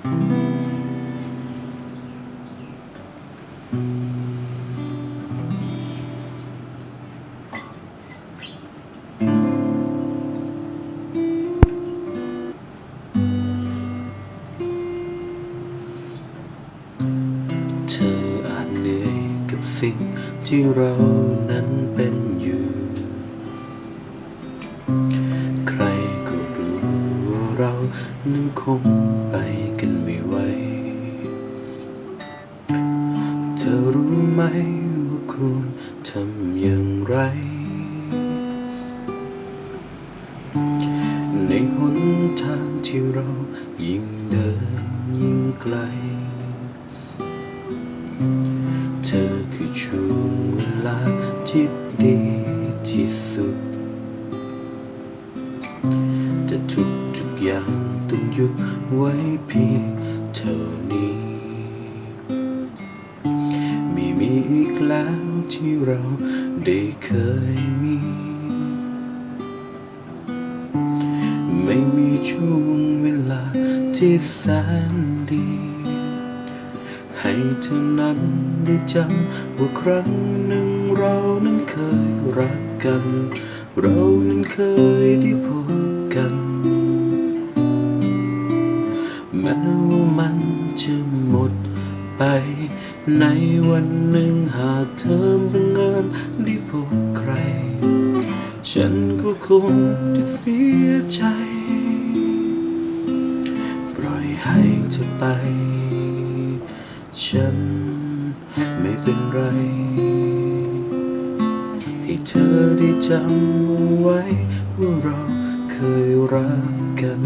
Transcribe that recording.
เธออาจเหนื่อยกับสิ่งที่เรานั้นเป็นอยู่ นั้นคงไปกันไม่ไหว เธอรู้ไหมว่าควรทำอย่างไร ในหนทางที่เรายิ่งเดินยิ่งไกล เธอคือช่วงเวลาที่ดีที่สุดแต่ทุกทุกๆอย่าง ต้องหยุดไว้เพียงเท่านี้ ไม่มีอีกแล้วที่เราได้เคยมี ไม่มีช่วงเวลาที่แสนดี ให้เธอนั้นได้จำว่าครั้งหนึ่งเรานั้นเคยรักกัน เรานั้นเคยได้พบ แม้ว่ามันจะหมดไป ในวันหนึ่งหากเธอบังเอิญได้พบใคร ฉันก็คงจะเสียใจ ปล่อยให้เธอไป ฉันไม่เป็นไร ให้เธอได้จำเอาไว้ว่าเราเคยรักกัน